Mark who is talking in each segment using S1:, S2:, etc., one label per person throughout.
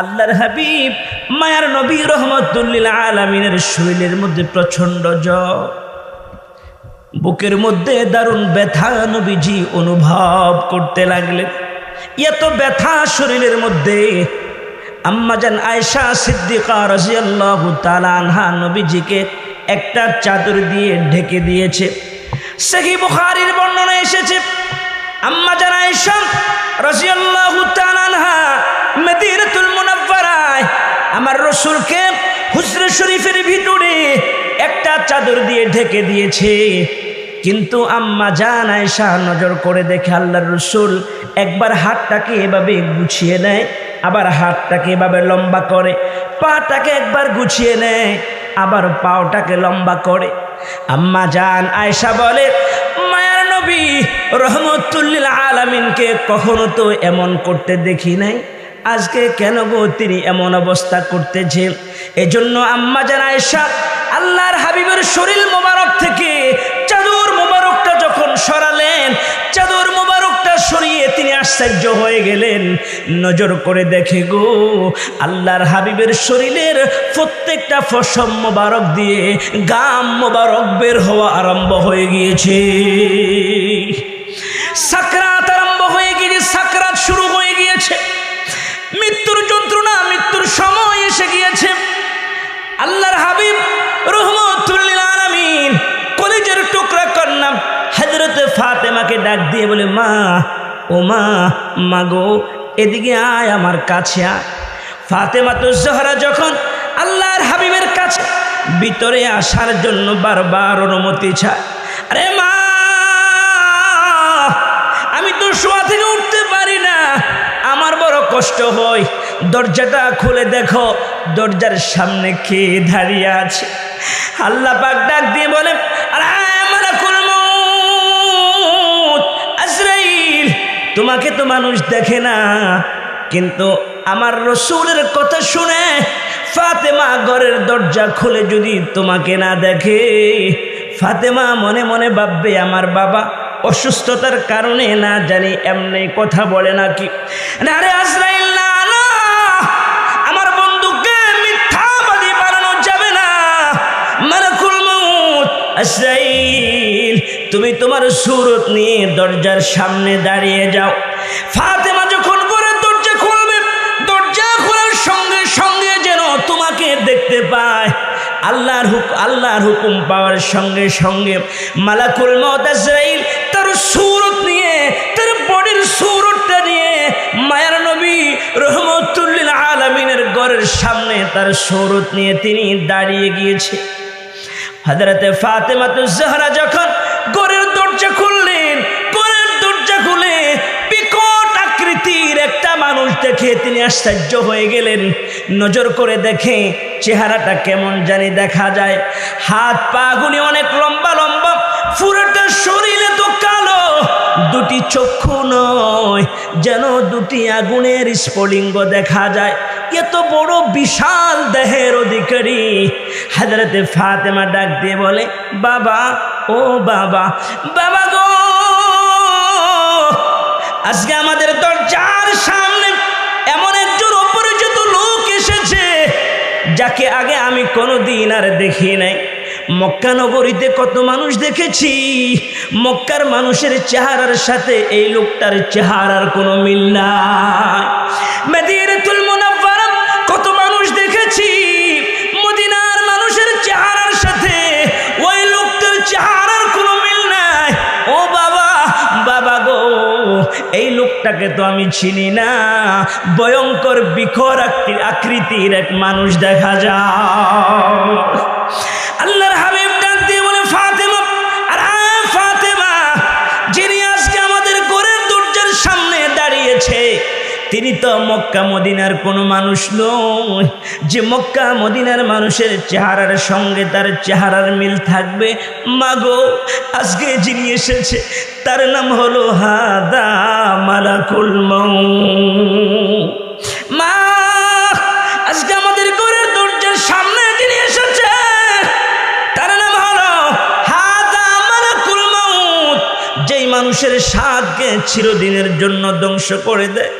S1: আল্লাহর হাবিব, মায়ার নবী রহমতুল্লিল আলমিনের শরীরের মধ্যে প্রচণ্ড জ্বর। বুকের মধ্যে দারুণ ব্যথা নবীজি অনুভব করতে লাগলেন। এত ব্যথা শরীরের মধ্যে। আম্মাজান আয়সা সিদ্দিকা রাজিয়াল্লাহু নবীজিকে একটা চাদর দিয়ে ঢেকে দিয়েছে। সেহি বুখারীর বর্ণনা এসেছে আম্মাজান আয়সা রাজিয়াল্লাহু তাআলা আনহা মদিনাতুল মুনাফফারায় আমার রসুলকে হুজরে শরীফের ভিতরে একটা চাদর দিয়ে ঢেকে দিয়েছে। কিন্তু আম্মা জান আয়সা নজর করে দেখে আল্লাহর রসুল একবার হাতটাকে এভাবে গুছিয়ে নেয়, আবার হাতটাকে এভাবে লম্বা করে, পাটাকে একবার গুছিয়ে নেয়, আবার পাওটাকে লম্বা করে। আম্মা জান আয়সা বলে, মায়ার নবী রহমতুল্লিল আলামিনকে কখনো তো এমন করতে দেখি নাই? আজকে কেন গো তিনি এমন অবস্থা করতেছে এজন্য আম্মা জান আয়সা আল্লাহর হাবিবের শরীর মোবারক থেকে চাদর মোবারকটা যখন সরালেন, চাদর মোবারকটা সরিয়ে তিনি আশ্চর্য হয়ে গেলেন। নজর করে দেখে গো, আল্লাহর হাবিবের শরীরের প্রত্যেকটা ফসম মোবারক দিয়ে গাম মোবারক বের হওয়া আরম্ভ হয়ে গিয়েছে। রহমতুল্লিল কলেজের টুকরা কন্যা হজরতে ফাতেমাকে ডাক দিয়ে বলে, মা, ও মা গো, এদিকে আয় আমার কাছে আয়। ফাতেমা তো জহরা যখন আল্লাহর হাবিবের কাছে ভিতরে আসার জন্য বারবার অনুমতি চায়, আরে মা, আমি তো শোয়া থেকে উঠতে পারি না, আমার বড় কষ্ট হয়, দরজাটা খুলে দেখো, দরজার সামনে কে দাঁড়িয়ে আছে? আল্লাহ পাক ডাক দিয়ে বলে তোমাকে তো মানুষ দেখে না, কিন্তু আমার রসুলের কথা শুনে ফাতেমা ঘরের দরজা খুলে যদি তোমাকে না দেখে, ফাতেমা মনে মনে ভাববে, আমার বাবা অসুস্থতার কারণে না জানি, এমনি কথা বলে নাকি? না রে আজরাইল আজরাইল, তুমি তোমার সুরত নিয়ে দরজার সামনে দাঁড়িয়ে যাও। ফাতেমা যখন করে দরজা খুলবে, দরজা খোলার সঙ্গে সঙ্গে যেন তোমাকে দেখতে পায়। আল্লাহর হুক, আল্লাহর হুকুম পাওয়ার সঙ্গে সঙ্গে মালাকুল মত আজরাইল তার সুরত নিয়ে, তার বডির সুরতটা নিয়ে মায়ার নবী রহমতুল্লিল আলমিনের ঘরের সামনে তার সুরত নিয়ে তিনি দাঁড়িয়ে গিয়েছে। হজরতে ফাতেমাতু জাহরা যখন গরের দরজা খুললেন গরের দরজা খুলে বিকট আকৃতির একটা মানুষ দেখে তিনি আশ্চর্য হয়ে গেলেন। নজর করে দেখে চেহারাটা কেমন জানি দেখা যায়। হাত পা গুলি অনেক লম্বা লম্বা, পুরোটা শরীরে তো কালো। দুটি চক্ষু নয়, যেন দুটি আগুনের স্ফলিঙ্গ দেখা যায়। এত বড় বিশাল দেহের অধিকারী। হাজরতে ফাতেমা ডাক দিয়ে বলে, বাবা, ও বাবা বাবা গো, আজকে আমাদের দরজার সামনে এমন একজন অপরিচিত লোক এসেছে, যাকে আগে আমি কোনো দিন আর দেখি নাই। মক্কা নগরীতে কত মানুষ দেখেছি, মক্কার মানুষের চেহারার সাথে এই লোকটার চেহারার কোনো মিল না নাই। মেদিনাতুল লোকটাকে তো আমি চিনি না। ভয়ঙ্কর বিখর আকৃ- আকৃতির এক মানুষ দেখা যায়। তিনি তো মক্কা মদিনার কোনো মানুষ নয়। যে মক্কা মদিনার মানুষের চেহারার সঙ্গে তার চেহারার মিল থাকবে, মাগো, আজকে যিনি এসেছে, তার নাম হলো হাদা মালাকুল মৌ মানুষের স্বাদকে চিরদিনের জন্য ধ্বংস করে দেয়।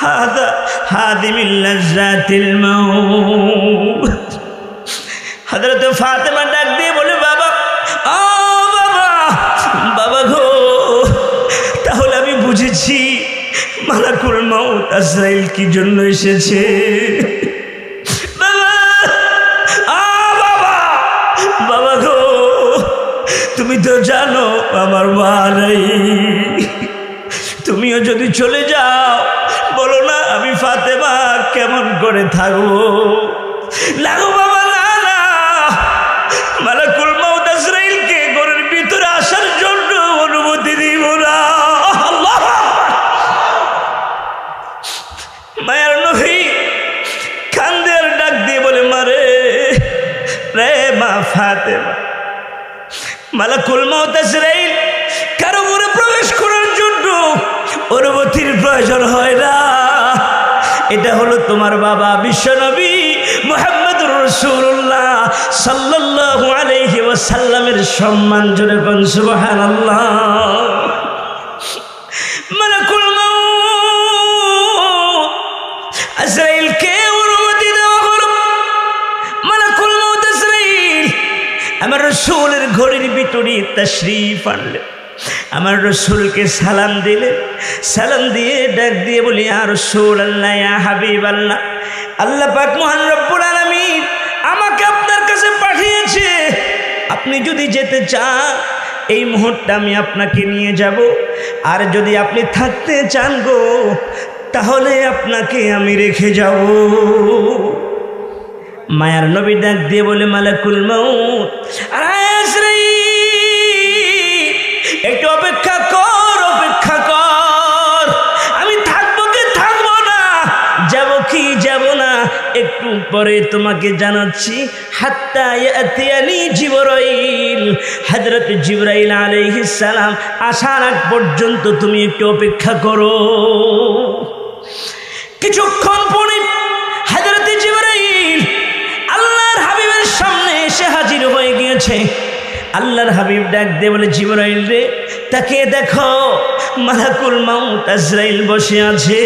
S1: হাদা হাদিমিল্লাজাতিল মাউত। হযরত ফাতেমা ডাক দিয়ে বলে, বাবা ও বাবা বাবা গো, তাহলে আমি বুঝেছি মালাকুল মাউত আজরাইল কি জন্য এসেছে। তুমি তো জানো আমার মা নেই। তুমিও যদি চলে যাও, বলো না আমি ফাতেমা কেমন করে থাকব? লাগো বাবা মালাকুল মাউত আজরাইল কারও ঘরে প্রবেশ করার জন্য অনুমতির প্রয়োজন হয় না। এটা হলো তোমার বাবা বিশ্বনবী মোহাম্মদ রসুল্লাহ সাল্লাল্লাহু আলাইহি ওয়াসাল্লামের সম্মান জোরে কোন সুবহানাল্লাহ। মালাকুল মাউত আমার রসুলের ঘড়ির ভিতরে তশরিফ আনলেন আমার রসুলকে সালাম দিলে, সালাম দিয়ে ডাক দিয়ে বলি আর রসুল আল্লাহ হাবিব আল্লাহ আল্লাহ পাক মহান রব্বুল আলামিন আমাকে আপনার কাছে পাঠিয়েছে। আপনি যদি যেতে চান, এই মুহূর্তে আমি আপনাকে নিয়ে যাব। আর যদি আপনি থাকতে চান গো, তাহলে আপনাকে আমি রেখে যাব। মায়ার নবী ডাক দিয়ে বলে, মালাকুল মৌত একটু অপেক্ষা কর অপেক্ষা কর। আমি থাকব কি থাকব না, যাব কি যাব না, একটু পরে তোমাকে জানাচ্ছি, হাত্তা ইয়াতিয়ানি জিবরাইল। হযরত জিবরাইল আলাইহিস সালাম আসার আগ পর্যন্ত তুমি একটু অপেক্ষা করো। কিছুক্ষণ পরে হয়ে আল্লাহর হাবিব ডাক দিয়ে বলে, জিবরাইল রে তাকে দেখো, মালাকুল মাউত আজরাইল বসে আছে।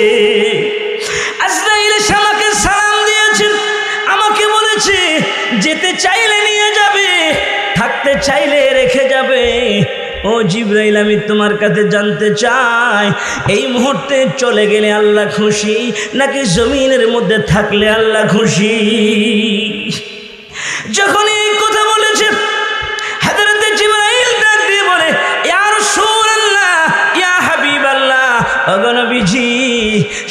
S1: আজরাইল এসে আমাকে সালাম দিয়েছেন আমাকে বলেছে, যেতে চাইলে নিয়ে যাবে, থাকতে চাইলে রেখে যাবে। ও জিব্রাইল, আমি তোমার কাছে জানতে চাই, এই মুহূর্তে চলে গেলে আল্লাহ খুশি, নাকি জমিনের মধ্যে থাকলে আল্লাহ খুশি?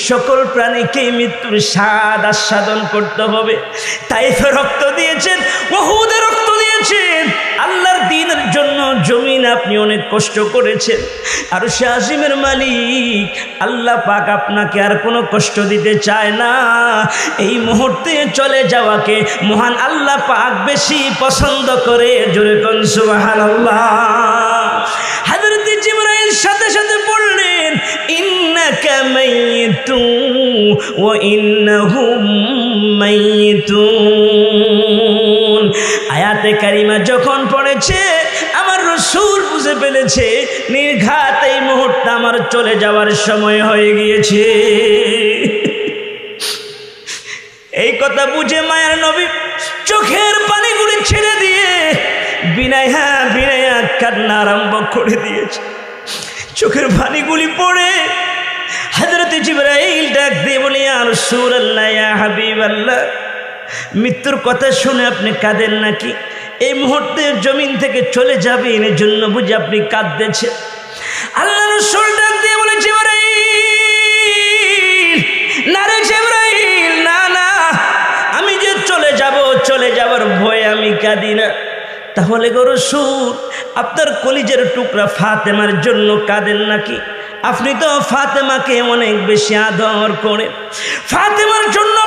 S1: সকল প্রাণীকে মৃত্যুর স্বাদ আস্বাদন করতে হবে। তাই রক্ত দিয়েছেন বহুদে রক্ত দিয়েছেন। আল্লাহর দিনের জন্য জমিন আপনি অনেক কষ্ট করেছেন। আর সে আজিমের মালিক, আল্লাহ পাক আপনাকে আর কোনো কষ্ট দিতে চায় না। এই মুহূর্তে চলে যাওয়াকে মহান আল্লাহ পাক বেশি পছন্দ করে। জোরে কন সুবহানাল্লাহ। হযরত জিবরাইল সাথে সাথে আয়াতে কারিমা যখন পড়েছে, আমার রসুল বুঝে ফেলেছে, নির্ঘাত এই মুহূর্তে আমার চলে যাওয়ার সময় হয়ে গিয়েছে। এই কথা বুঝে মায়ের নবী চোখের পানিগুলি ছেড়ে দিয়ে বিনায়া বিনায়া কান্না আরম্ভ করে দিয়েছে। চোখের পানিগুলি পড়ে হাজরত জিব্রাইল ডাক দিয়ে বলি আর সুর আল্লাহ হাবিব আল্লাহ মৃত্যুর কথা শুনে আপনি কাঁদেন নাকি? এই মুহূর্তে জমিন থেকে চলে যাবেন এর জন্য বুঝে আপনি কাঁদতেছেন। আল্লাহ রসুল ডাক দিয়ে বলে, জিব্রাইল, না রে জিব্রাইল, না না, আমি যে চলে যাব, চলে যাবার ভয়ে আমি কাঁদি না। তাহলে গো রসুল, আপনার কলিজের টুকরা ফাতেমার জন্য কাঁদেন নাকি? আপনি তো ফাতেমাকে অনেক বেশি আদর করেন। ফাতেমার জন্য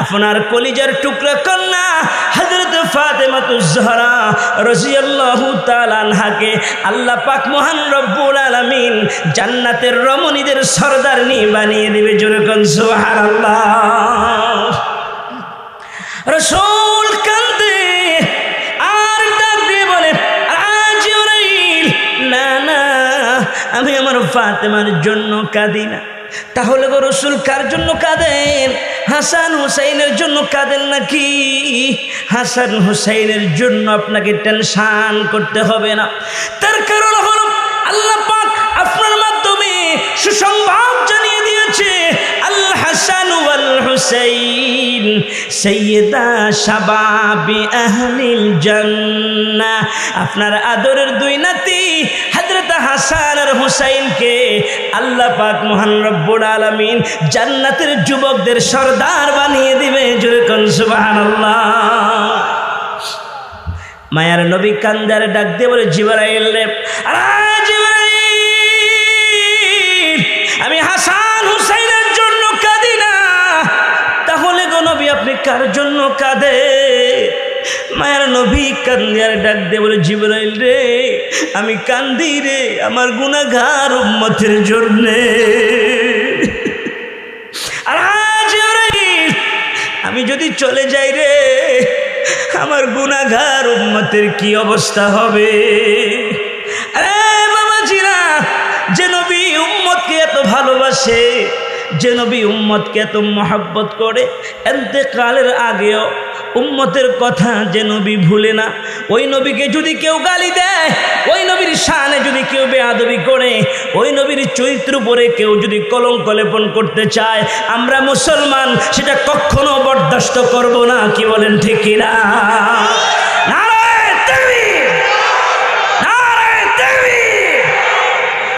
S1: আপনার কলিজার টুকরা কন্যা হযরত ফাতেমা ফাতেমাতুজ্জহরা রাদিয়াল্লাহু আল্লাহ পাক মহান রব্বুল আলামিন জান্নাতের রমণীদের সরদারনি বানিয়ে দিবে, জোরে কোন সুবহানাল্লাহ। রসুল কান্দে ফাতেমার জন্য কাঁদি না। তাহলে গো রসুল কার জন্য কাঁদেন? হাসান হুসাইনের জন্য কাঁদেন নাকি? হাসান হুসাইনের জন্য আপনাকে টেনশান করতে হবে না। তার কারণ হলো আল্লাহ পাক আপনার মাধ্যমে সুসংবাদ জানিয়ে দিয়েছে। আল হাসান ওয়াল হুসাইন সৈয়দা শাবাবি আহলিল জান্নাহ। আপনার আদরের দুই নাতি হাসান আর হুসাইনকে আল্লাহ পাক মহান জান্নাতের যুবকদের সর্দার বানিয়ে দিবে, জোরে কোন মায়ার নবী কান্দার ডাক দিয়ে বলে, জিবরাইল রে জিবরাইল, আমি হাসান হুসাইনের জন্য কাঁদি না। তাহলে গো নবী, আপনি কার জন্য নবী কান্দিয়ার ডাক দিয়ে বলে জিবরাইল রে আমি কান্দি রে আমার গুনাগার উম্মতের জন্যে। জিবরাইল, আমি যদি চলে যাই রে আমার গুনাগার উম্মতের কি অবস্থা হবে? যে নবী উম্মতকে এত ভালোবাসে যে নবী উম্মতকে এত মহাব্বত করে এতে কালের আগেও উম্মতের কথা যে নবী ভুলে না। ওই নবীকে যদি কেউ গালি দেয়, ওই নবীর শানে যদি কেউ বেয়াদবি করে, ওই নবীর চরিত্র পরে কেউ যদি কলঙ্ক লেপন করতে চায়, আমরা মুসলমান সেটা কখনো বরদাস্ত করব না, কি বলেন ঠিক না